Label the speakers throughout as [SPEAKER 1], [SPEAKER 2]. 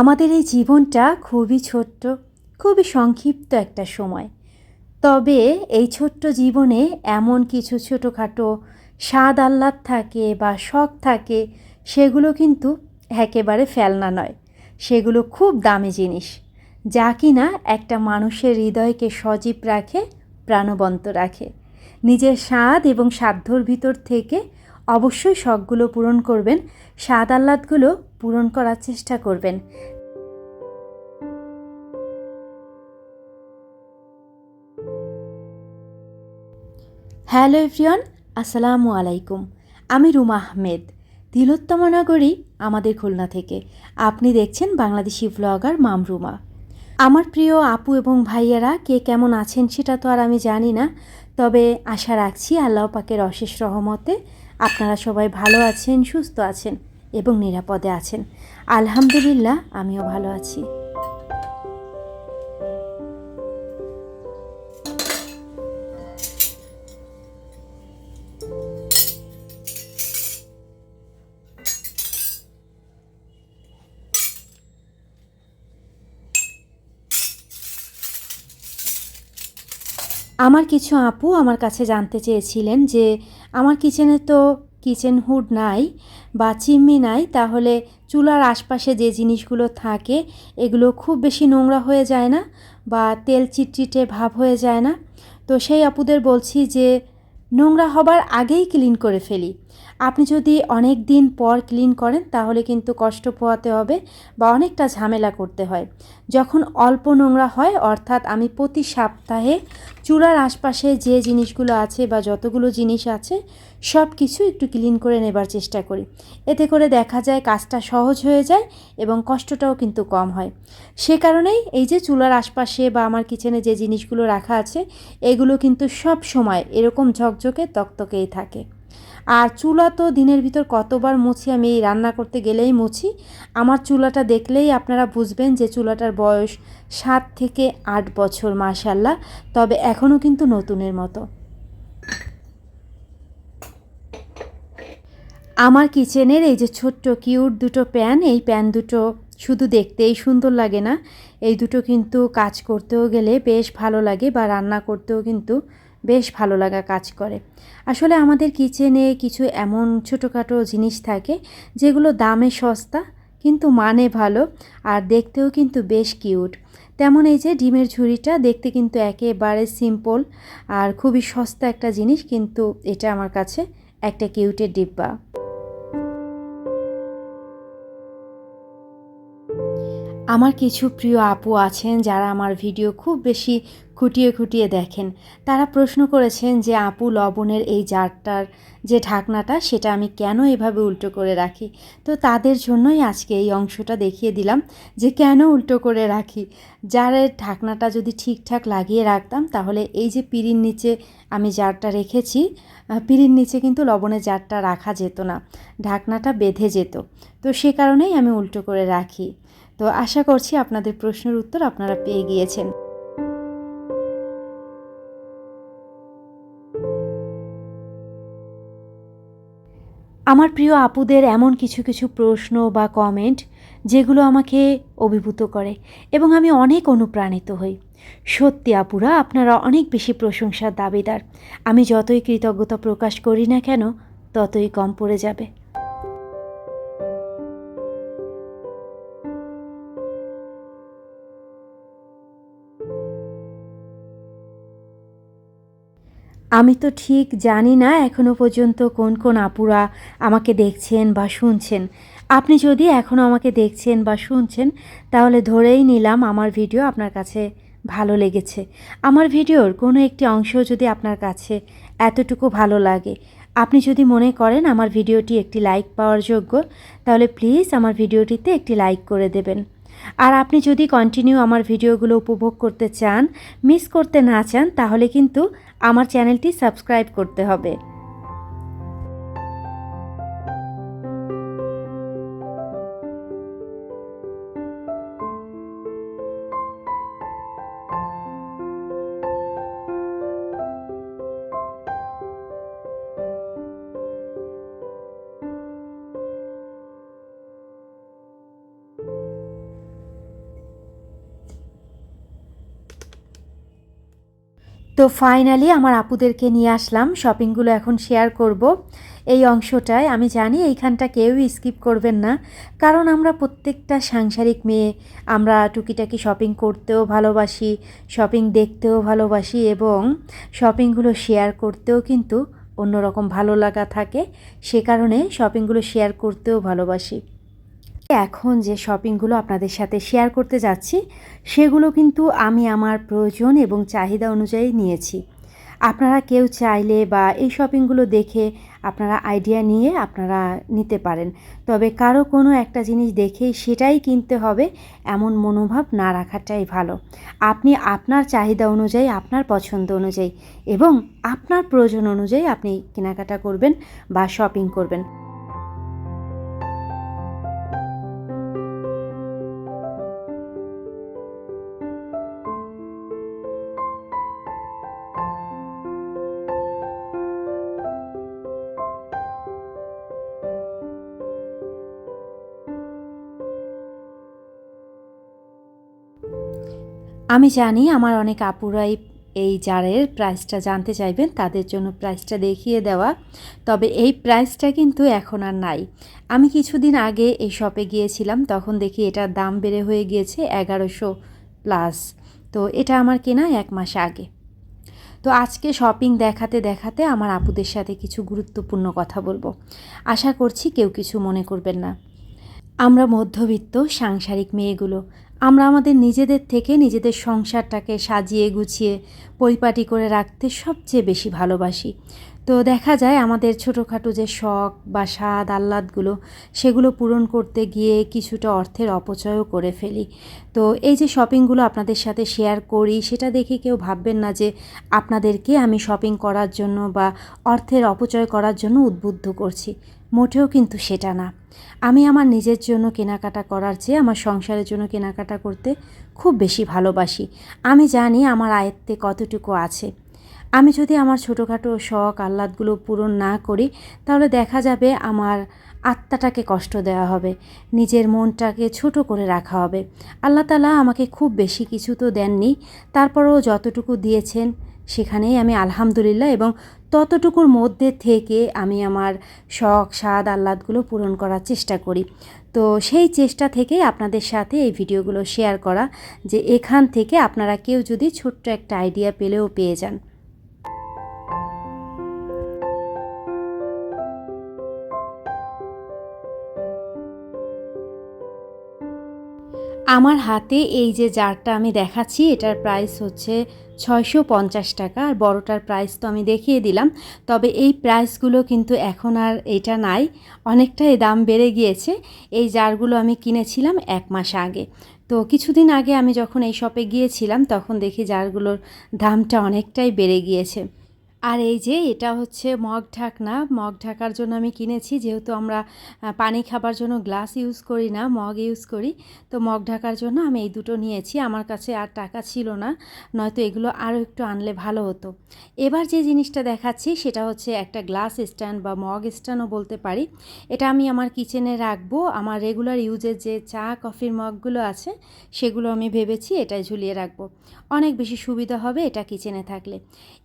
[SPEAKER 1] আমাদের এই জীবনটা খুবই ছোট্ট, খুবই সংক্ষিপ্ত একটা সময়। তবে এই ছোট্ট জীবনে এমন কিছু ছোটোখাটো স্বাদ আহ্লাদ থাকে বা শখ থাকে, সেগুলো কিন্তু একেবারে ফেলনা নয়। সেগুলো খুব দামি জিনিস, যা কিনা একটা মানুষের হৃদয়কে সজীব রাখে, প্রাণবন্ত রাখে। নিজের স্বাদ এবং সাধ্যর ভিতর থেকে অবশ্যই শখগুলো পূরণ করবেন। স্বাদ আহ্লাদগুলো পূরণ করার চেষ্টা করবেন। হ্যালো এভরিওয়ান, আসসালামু আলাইকুম। আমি রুমা আহমেদ, তিলোত্তম নগরী, আমাদের খুলনা থেকে। আপনি দেখছেন বাংলাদেশি ব্লগার মামরুমা আমার প্রিয় আপু এবং ভাইয়ারা, কে কেমন আছেন সেটা তো আর আমি জানি না, তবে আশা রাখছি আল্লাহ পাকের অশেষ রহমতে আপনারা সবাই ভালো আছেন, সুস্থ আছেন। এবং নিরাপদে আছেন। আলহামদুলিল্লাহ, আমিও ভালো আছি। আমার কিছু আপু আমার কাছে জানতে চেয়েছিলেন যে, আমার কিচেনে তো কিচেন হুড নাই বা চিমনি নাই, তাহলে চুলার আশপাশে যে জিনিসগুলো থাকে, এগুলো খুব বেশি নোংরা হয়ে যায় না বা তেল চিটচিটে ভাব হয়ে যায় না। তো সেই আপুদের বলছি যে, নোংরা হবার আগেই ক্লিন করে ফেলি। আপনি যদি অনেক দিন পর ক্লিন করেন, তাহলে কিন্তু কষ্ট পোয়াতে হবে বা অনেকটা ঝামেলা করতে হয়। যখন অল্প নোংরা হয়, অর্থাৎ আমি প্রতি সপ্তাহে চূড়ার আশপাশে যে জিনিসগুলো আছে বা যতগুলো জিনিস আছে সব কিছু একটু ক্লিন করে নেবার চেষ্টা করি। এতে করে দেখা যায় কাজটা সহজ হয়ে যায় এবং কষ্টটাও কিন্তু কম হয়। সে কারণেই এই যে চুলার আশপাশে বা আমার কিচেনে যে জিনিসগুলো রাখা আছে, এগুলো কিন্তু সব সময় এরকম ঝকঝকে তকতকেই থাকে। আর চুলা তো দিনের ভিতর কতবার মুছি, আমি এই রান্না করতে গেলেই মুছি। আমার চুলাটা দেখলেই আপনারা বুঝবেন যে চুলাটার বয়স সাত থেকে আট বছর মাশাল্লাহ তবে এখনও কিন্তু নতুনের মতো। আমার কিচেনের এই যে ছোট্ট, কিউট দুটো প্যান, এই প্যান দুটো শুধু দেখতেই সুন্দর লাগে না। এই দুটো কিন্তু কাজ করতেও গেলে বেশ ভালো লাগে বা রান্না করতেও কিন্তু বেশ ভালো লাগা কাজ করে। আসলে আমাদের কিচেনে কিছু এমন ছোটোখাটো জিনিস থাকে, যেগুলো দামে সস্তা, কিন্তু মানে ভালো, আর দেখতেও কিন্তু বেশ কিউট তেমন এই যে ডিমের ঝুড়িটা দেখতে কিন্তু একেবারে সিম্পল আর খুবই সস্তা একটা জিনিস, কিন্তু এটা আমার কাছে একটা কিউটের ডিব্বা। আমার কিছু প্রিয় আপু আছেন যারা আমার ভিডিও খুব বেশি খুঁটিয়ে খুঁটিয়ে দেখেন। তারা প্রশ্ন করেছেন যে, আপু, লবণের এই জারটার যে ঢাকনাটা, সেটা আমি কেন এভাবে উল্টো করে রাখি? তো তাদের জন্যই আজকে এই অংশটা দেখিয়ে দিলাম যে, কেন উল্টো করে রাখি? জারের ঢাকনাটা যদি ঠিকঠাক লাগিয়ে রাখতাম, তাহলে এই যে পিড়ির নিচে আমি জারটা রেখেছি পিড়ির নিচে কিন্তু লবণের জারটা রাখা যেত না, ঢাকনাটা বেঁধে যেত। তো সে কারণেই আমি উল্টো করে রাখি। তো আশা করছি আপনাদের প্রশ্নের উত্তর আপনারা পেয়ে গিয়েছেন। আমার প্রিয় আপুদের এমন কিছু কিছু প্রশ্ন বা কমেন্ট যেগুলো আমাকে অভিভূত করে এবং আমি অনেক অনুপ্রাণিত হই। সত্যি আপুরা, আপনারা অনেক বেশি প্রশংসার দাবিদার। আমি যতই কৃতজ্ঞতা প্রকাশ করি না কেন, ততই কম পড়ে যাবে। আমি তো ঠিক জানি না এখনও পর্যন্ত কোন কোন আপুরা আমাকে দেখছেন বা শুনছেন। আপনি যদি এখনও আমাকে দেখছেন বা শুনছেন, তাহলে ধরেই নিলাম আমার ভিডিও আপনার কাছে ভালো লেগেছে। আমার ভিডিওর কোনো একটি অংশ যদি আপনার কাছে এতটুকু ভালো লাগে। আপনি যদি মনে করেন আমার ভিডিওটি একটি লাইক পাওয়ার যোগ্য, তাহলে প্লিজ আমার ভিডিওটিতে একটি লাইক করে দেবেন। আর আপনি যদি কন্টিনিউ আমার ভিডিওগুলো উপভোগ করতে চান মিস করতে না চান, তাহলে কিন্তু আমার চ্যানেলটি সাবস্ক্রাইব করতে হবে। তো ফাইনালি আমার আপুদেরকে নিয়ে আসলাম। শপিংগুলো এখন শেয়ার করব। এই অংশটায় আমি জানি এইখানটা কেউই স্কিপ করবেন না। কারণ আমরা প্রত্যেকটা সাংসারিক মেয়ে, আমরা টুকিটাকি শপিং করতেও ভালোবাসি শপিং দেখতেও ভালোবাসি এবং শপিংগুলো শেয়ার করতেও কিন্তু অন্যরকম ভালো লাগা থাকে। সে কারণে শপিংগুলো শেয়ার করতেও ভালোবাসি। এখন যে শপিংগুলো আপনাদের সাথে শেয়ার করতে যাচ্ছি, সেগুলো কিন্তু আমি আমার প্রয়োজন এবং চাহিদা অনুযায়ী নিয়েছি। আপনারা কেউ চাইলে বা এই শপিংগুলো দেখে আপনারা আইডিয়া নিয়ে আপনারা নিতে পারেন। তবে কারও কোনো একটা জিনিস দেখেই সেটাই কিনতে হবে, এমন মনোভাব না রাখাটাই ভালো। আপনি আপনার চাহিদা অনুযায়ী, আপনার পছন্দ অনুযায়ী এবং আপনার প্রয়োজন অনুযায়ী আপনি কেনাকাটা করবেন বা শপিং করবেন। আমি জানি আমার অনেক আপুরাই এই জারের প্রাইসটা জানতে চাইবেন, তাদের জন্য প্রাইসটা দেখিয়ে দেওয়া। তবে এই প্রাইসটা কিন্তু এখন আর নাই। আমি কিছুদিন আগে এই শপে গিয়েছিলাম, তখন দেখি এটার দাম বেড়ে হয়ে গিয়েছে এগারোশো প্লাস তো এটা আমার কেনা এক মাস আগে। তো আজকে শপিং দেখাতে দেখাতে আমার আপুদের সাথে কিছু গুরুত্বপূর্ণ কথা বলব। আশা করছি কেউ কিছু মনে করবেন না। আমরা মধ্যবিত্ত, সাংসারিক মেয়েগুলো আমরা আমাদের নিজেদের থেকে নিজেদের সংসারটাকে সাজিয়ে গুছিয়ে পরিপাটি করে রাখতে সবচেয়ে বেশি ভালোবাসি। তো দেখা যায় আমাদের ছোটোখাটো যে শখ বা স্বাদ, আহ্লাদগুলো, সেগুলো পূরণ করতে গিয়ে কিছুটা অর্থের অপচয়ও করে ফেলি। তো এই যে শপিংগুলো আপনাদের সাথে শেয়ার করি, সেটা দেখে কেউ ভাববেন না যে আপনাদেরকে আমি শপিং করার জন্য বা অর্থের অপচয় করার জন্য উদ্বুদ্ধ করছি। মোটেও কিন্তু সেটা না। আমি আমার নিজের জন্য কেনাকাটা করার চেয়ে আমার সংসারের জন্য কেনাকাটা করতে খুব বেশি ভালোবাসি। আমি জানি আমার আয়ত্তে কতটুকু আছে। আমি যদি আমার ছোটোখাটো শখ, আহ্লাদগুলো পূরণ না করি, তাহলে দেখা যাবে আমার আত্মাটাকে কষ্ট দেওয়া হবে, নিজের মনটাকে ছোট করে রাখা হবে। আল্লাহ তালা আমাকে খুব বেশি কিছু তো দেননি, তারপরেও যতটুকু দিয়েছেন সেখানেই আমি আলহামদুলিল্লাহ এবং ততটুকুর মধ্যে থেকে আমি আমার শখ, স্বাদ, আহ্লাদগুলো পূরণ করার চেষ্টা করি। তো সেই চেষ্টা থেকেই আপনাদের সাথে এই ভিডিওগুলো শেয়ার করা যে এখান থেকে আপনারা কেউ যদি ছোট্ট একটা আইডিয়া পেলেও পেয়ে যান। আমার হাতে এই যে জারটা আমি দেখাচ্ছি, এটার প্রাইস হচ্ছে ছয়শো পঞ্চাশ টাকা, আর বড়টার প্রাইস তো আমি দেখিয়ে দিলাম। তবে এই প্রাইসগুলো কিন্তু এখন আর এটা নাই, অনেকটাই দাম বেড়ে গিয়েছে। এই জারগুলো আমি কিনেছিলাম এক মাস আগে। তো কিছুদিন আগে আমি যখন এই শপে গিয়েছিলাম, তখন দেখি জারগুলোর দামটা অনেকটাই বেড়ে গিয়েছে। আর এই যে এটা হচ্ছে মগ ঢাকনা। মগ ঢাকার জন্য আমি কিনেছি, যেহেতু আমরা পানি খাবার জন্য গ্লাস ইউজ করি না, মগ ইউজ করি। তো মগ ঢাকার জন্য আমি এই দুটো নিয়েছি। আমার কাছে আর টাকা ছিল না, নয়তো এগুলো আরও একটু আনলে ভালো হতো। এবার যে জিনিসটা দেখাচ্ছি, সেটা হচ্ছে একটা গ্লাস স্ট্যান্ড বা মগ স্ট্যান্ডও বলতে পারি। এটা আমি আমার কিচেনে রাখব। আমার রেগুলার ইউজের যে চা, কফির মগগুলো আছে, সেগুলো আমি ভেবেছি এটাই ঝুলিয়ে রাখব। অনেক বেশি সুবিধা হবে এটা কিচেনে থাকলে।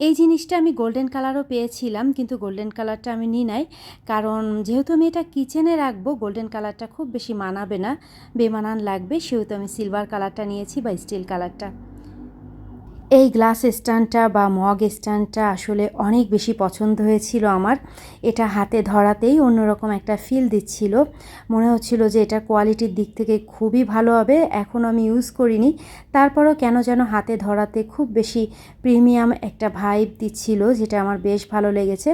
[SPEAKER 1] এই জিনিসটা আমি গোল্ডেন কালারও পেয়েছিলাম, কিন্তু গোল্ডেন কালারটা আমি নিই নাই। কারণ যেহেতু আমি এটা কিচেনে রাখব গোল্ডেন কালারটা খুব বেশি মানাবে না। বেমানান লাগবে, সেহেতু আমি সিলভার কালারটা নিয়েছি বা স্টিল কালারটা এই গ্লাস স্ট্যান্ডটা বা মগ স্ট্যান্ডটা আসলে অনেক বেশি পছন্দ হয়েছিল আমার। এটা হাতে ধরাতেই অন্যরকম একটা ফিল দিচ্ছিল। মনে হচ্ছিল যে এটা কোয়ালিটির দিক থেকে খুবই ভালো হবে, এখন আমি ইউজ করিনি। তারপরও কেন যেন হাতে ধরাতে খুব বেশি প্রিমিয়াম একটা ভাইব দিচ্ছিল, যেটা আমার বেশ ভালো লেগেছে।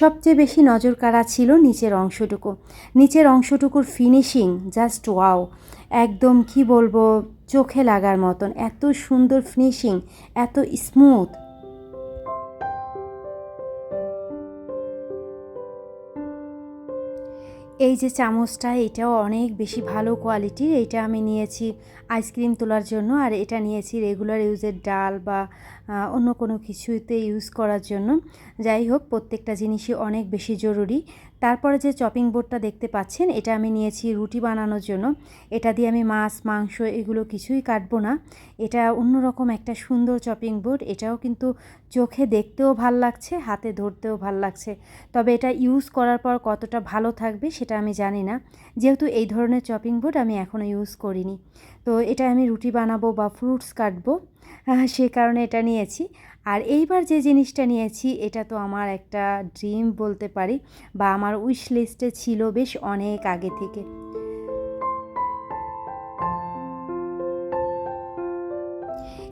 [SPEAKER 1] সবচেয়ে বেশি নজর কাড়া ছিল নিচের অংশটুকু। নিচের অংশটুকুর ফিনিশিং জাস্ট ওয়াও একদম কি বলব, চোখে লাগার মতন, এত সুন্দর ফিনিশিং এত স্মুথ এই যে চামচটা, এটাও অনেক বেশি ভালো কোয়ালিটির এটা আমি নিয়েছি আইসক্রিম তোলার জন্য, আর এটা নিয়েছি রেগুলার ইউজের ডাল বা অন্য কোনো কিছুতে ইউজ করার জন্য। যাই হোক, প্রত্যেকটা জিনিসই অনেক বেশি জরুরি। তারপরে যে চপিং বোর্ডটা দেখতে পাচ্ছেন, এটা আমি নিয়েছি রুটি বানানোর জন্য। এটা দিয়ে আমি মাছ, মাংস এগুলো কিছুই কাটবো না। এটা অন্যরকম একটা সুন্দর চপিং বোর্ড এটাও কিন্তু চোখে দেখতেও ভালো লাগছে, হাতে ধরতেও ভালো লাগছে। তবে এটা ইউজ করার পর কতটা ভালো থাকবে সেটা আমি জানি না। যেহেতু এই ধরনের চপিং বোর্ড আমি এখনও ইউজ করিনি। তো এটা আমি রুটি বানাবো বা ফ্রুটস কাটবো। সে কারণে এটা নিয়েছি। আর এইবার যে জিনিসটা নিয়েছি, এটা তো আমার একটা ড্রিম বলতে পারি, বা আমার উইশ লিস্টে ছিল বেশ অনেক আগে থেকে।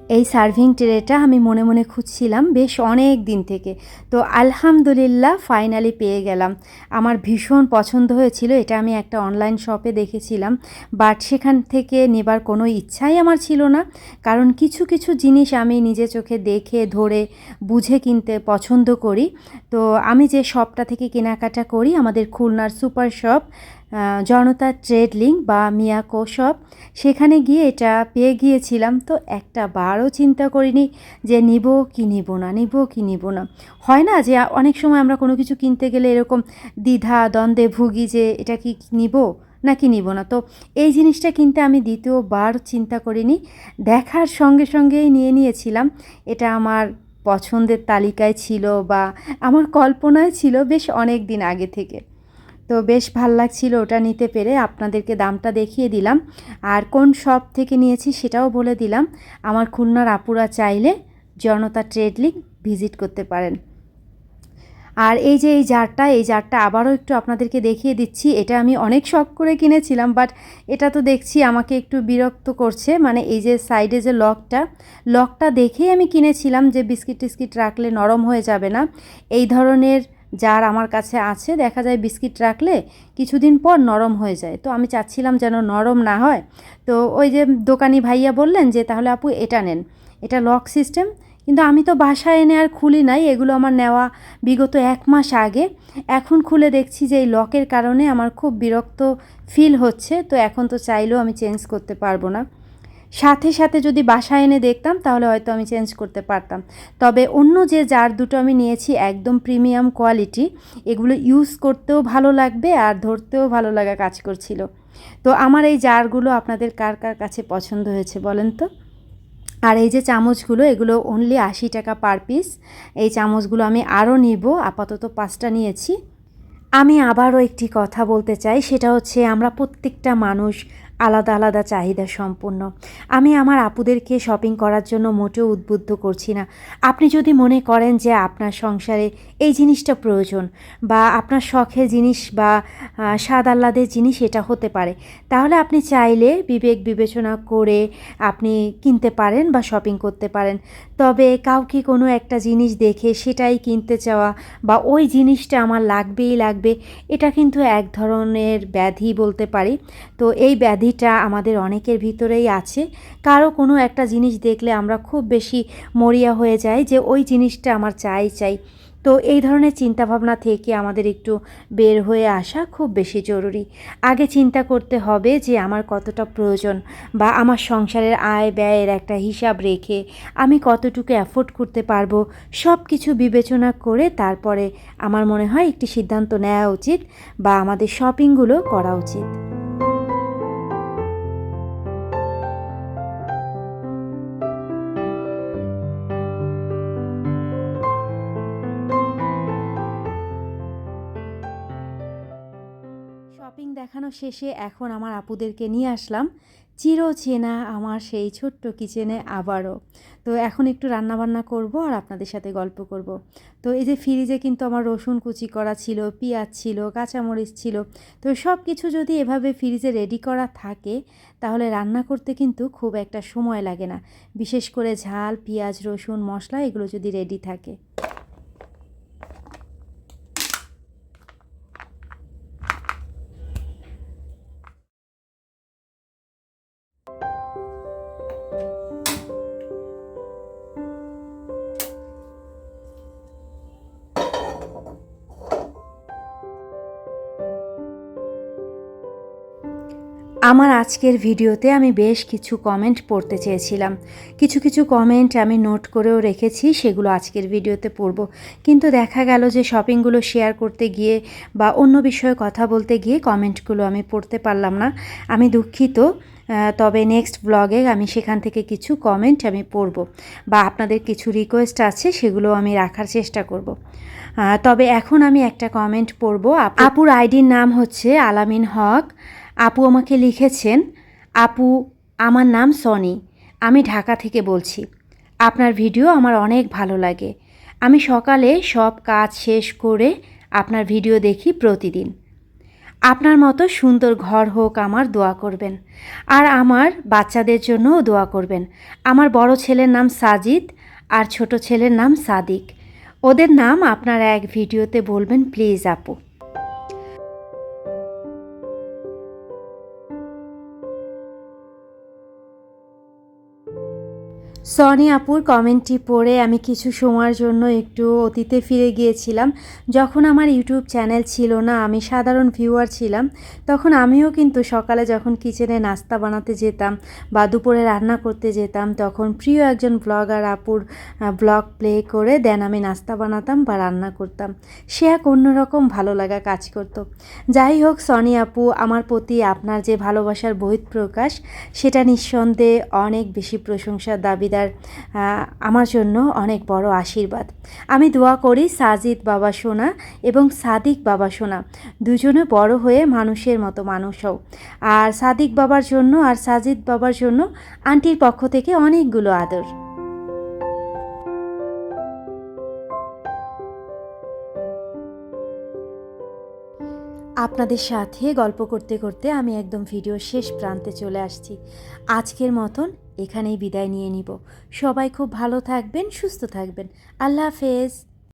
[SPEAKER 1] এই সার্ভিং ট্রেটা আমি মনে মনে খুঁজছিলাম বেশ অনেক দিন থেকে। তো আলহামদুলিল্লাহ ফাইনালি পেয়ে গেলাম। আমার ভীষণ পছন্দ হয়েছিল, এটা আমি একটা অনলাইন শপে দেখেছিলাম। বাট সেখান থেকে নেবার কোনো ইচ্ছাই আমার ছিল না। কারণ কিছু কিছু জিনিস আমি নিজে চোখে দেখে, ধরে, বুঝে কিনতে পছন্দ করি। তো আমি যে শপটা থেকে কেনাকাটা করি, আমাদের খুলনার super shop Janata trade link বা মিয়াকো শপ সেখানে গিয়ে এটা পেয়ে গিয়েছিলাম। তো একটা বারও চিন্তা করিনি যে নিব কি নিব না, নিব কি নিব না। হয় না যে অনেক সময় আমরা কোনো কিছু কিনতে গেলে এরকম দ্বিধা, দ্বন্দ্বে ভুগি যে এটা কি নিব নাকি নিব না। তো এই জিনিসটা কিনতে আমি দ্বিতীয়বার চিন্তা করিনি। দেখার সঙ্গে সঙ্গেই নিয়ে নিয়েছিলাম। এটা আমার পছন্দের তালিকায় ছিল বা আমার কল্পনায় ছিল বেশ অনেক দিন আগে থেকে। তো বেশ ভালো লাগছিল ওটা নিতে পেরে। আপনাদেরকে দামটা দেখিয়ে দিলাম। আর কোন শপ থেকে নিয়েছি সেটাও বলে দিলাম। আমার খুলনার আপুরা চাইলে জনতা ট্রেড লিঙ্ক ভিজিট করতে পারেন। আর এই যে এই জারটা এই জারটা আবারও একটু আপনাদেরকে দেখিয়ে দিচ্ছি। এটা আমি অনেক শখ করে কিনেছিলাম, বাট এটা তো দেখছি আমাকে একটু বিরক্ত করছে। মানে এই যে সাইডে যে লকটা লকটা দেখেই আমি কিনেছিলাম যে বিস্কিট টিস্কিট রাখলে নরম হয়ে যাবে না। এই ধরনের যার আমার কাছে আছে, দেখা যায় বিস্কিট রাখলে কিছুদিন পর নরম হয়ে যায়। তো আমি চাচ্ছিলাম যেন নরম না হয়। তো ওই যে দোকানি ভাইয়া বললেন যে, তাহলে আপু এটা নেন। এটা লক সিস্টেম। কিন্তু আমি তো বাসায় এনে আর খুলি নাই। এগুলো আমার নেওয়া বিগত এক মাস আগে। এখন খুলে দেখছি যে, এই লকের কারণে আমার খুব বিরক্ত ফিল হচ্ছে। তো এখন তো চাইলেও আমি চেঞ্জ করতে পারব না। সাথে সাথে যদি বাসায় এনে দেখতাম, তাহলে হয়তো আমি চেঞ্জ করতে পারতাম। তবে অন্য যে জার দুটো আমি নিয়েছি একদম প্রিমিয়াম কোয়ালিটি এগুলো ইউজ করতেও ভালো লাগবে আর ধরতেও ভালো লাগা কাজ করছিল। তো আমার এই জারগুলো আপনাদের কার কার কাছে পছন্দ হয়েছে বলেন তো? আর এই যে চামচগুলো, এগুলো অনলি আশি টাকা পার পিস এই চামচগুলো আমি আরও নিব, আপাতত পাঁচটা নিয়েছি। আমি আবারও একটি কথা বলতে চাই, সেটা হচ্ছে আমরা প্রত্যেকটা মানুষ আলাদা আলাদা চাহিদা সম্পন্ন। আমি আমার আপুদেরকে শপিং করার জন্য মোটেও উদ্বুদ্ধ করছি না। আপনি যদি মনে করেন যে আপনার সংসারে এই জিনিসটা প্রয়োজন বা আপনার শখের জিনিস বা স্বাদ আহ্লাদের জিনিস এটা হতে পারে। তাহলে আপনি চাইলে বিবেক বিবেচনা করে আপনি কিনতে পারেন বা শপিং করতে পারেন। তবে কাউকে কোনো একটা জিনিস দেখে সেটাই কিনতে চাওয়া বা ওই জিনিসটা আমার লাগবেই লাগবে, এটা কিন্তু এক ধরনের ব্যাধি বলতে পারি। তো এই ব্যাধিটা আমাদের অনেকের ভিতরেই আছে। কারও কোনো একটা জিনিস দেখলে আমরা খুব বেশি মরিয়া হয়ে যাই যে ওই জিনিসটা আমার চাই চাই। তো এই ধরনের চিন্তাভাবনা থেকে আমাদের একটু বের হয়ে আসা খুব বেশি জরুরি। আগে চিন্তা করতে হবে যে আমার কতটা প্রয়োজন বা আমার সংসারের আয় ব্যয়ের একটা হিসাব রেখে আমি কতটুকু অ্যাফোর্ড করতে পারব সব কিছু বিবেচনা করে তারপরে আমার মনে হয় একটি সিদ্ধান্ত নেওয়া উচিত বা আমাদের শপিংগুলো করা উচিত। শপিং শেষে এখন আমার আপুদেরকে নিয়ে আসলাম। চিরচেনা আমার সেই ছোট্ট কিচেনে আবারও। তো এখন একটু রান্নাবান্না করব আর আপনাদের সাথে গল্প করব। তো এই যে ফ্রিজে কিন্তু আমার রসুন কুচি করা ছিল, পেঁয়াজ ছিল, কাঁচামরিচ ছিল, তো সব কিছু যদি এভাবে ফ্রিজে রেডি করা থাকে, তাহলে রান্না করতে কিন্তু খুব একটা সময় লাগে না। বিশেষ করে ঝাল, পেঁয়াজ, রসুন, মশলা এগুলো যদি রেডি থাকে। আমার আজকের ভিডিওতে আমি বেশ কিছু কমেন্ট পড়তে চেয়েছিলাম। কিছু কিছু কমেন্ট আমি নোট করেও রেখেছি সেগুলো আজকের ভিডিওতে পড়ব। কিন্তু দেখা গেল যে শপিংগুলো শেয়ার করতে গিয়ে বা অন্য বিষয়ে কথা বলতে গিয়ে কমেন্টগুলো আমি পড়তে পারলাম না। আমি দুঃখিত তবে নেক্সট ব্লগে আমি সেখান থেকে কিছু কমেন্ট আমি পড়ব বা আপনাদের কিছু রিকোয়েস্ট আছে সেগুলো আমি রাখার চেষ্টা করব। তবে এখন আমি একটা কমেন্ট পড়ব। আপ- আপুর আইডির নাম হচ্ছে আলামিন হক। আপু আমাকে লিখেছেন, আপু, আমার নাম সনি, আমি ঢাকা থেকে বলছি। আপনার ভিডিও আমার অনেক ভালো লাগে। আমি সকালে সব কাজ শেষ করে আপনার ভিডিও দেখি প্রতিদিন। আপনার মতো সুন্দর ঘর হোক আমার দোয়া করবেন। আর আমার বাচ্চাদের জন্যও দোয়া করবেন। আমার বড় ছেলের নাম সাজিদ আর ছোট ছেলের নাম সাদিক। ওদের নাম আপনারা এক ভিডিওতে বলবেন, প্লিজ আপু। সনি আপুর কমেন্টটি পড়ে আমি কিছু সময়ের জন্য একটু অতীতে ফিরে গিয়েছিলাম। যখন আমার ইউটিউব চ্যানেল ছিল না, আমি সাধারণ ভিউয়ার ছিলাম। তখন আমিও কিন্তু সকালে যখন কিচেনে নাস্তা বানাতে যেতাম বা দুপুরে রান্না করতে যেতাম, তখন প্রিয় একজন ব্লগার আপুর ব্লগ প্লে করে দেন আমি নাস্তা বানাতাম বা রান্না করতাম। সে এক অন্যরকম ভালো লাগা কাজ করতো। যাই হোক, সনি আপু, আমার প্রতি আপনার যে ভালোবাসার বহিঃপ্রকাশ, সেটা নিঃসন্দেহে অনেক বেশি প্রশংসার দাবিদার আহ, আমার জন্য অনেক বড় আশীর্বাদ। আমি দোয়া করি সাজিদ বাবা সোনা এবং সাদিক বাবা সোনা দুজনে বড় হয়ে মানুষের মতো মানুষ হও। আর সাদিক বাবার জন্য আর সাজিদ বাবার জন্য আন্টির পক্ষ থেকে অনেকগুলো আদর। আপনাদের সাথে গল্প করতে করতে আমি একদম ভিডিও শেষ প্রান্তে চলে আসছি। আজকের মতন এখানেই বিদায় নিয়ে নিব। সবাই খুব ভালো থাকবেন সুস্থ থাকবেন। আল্লাহ হাফেজ।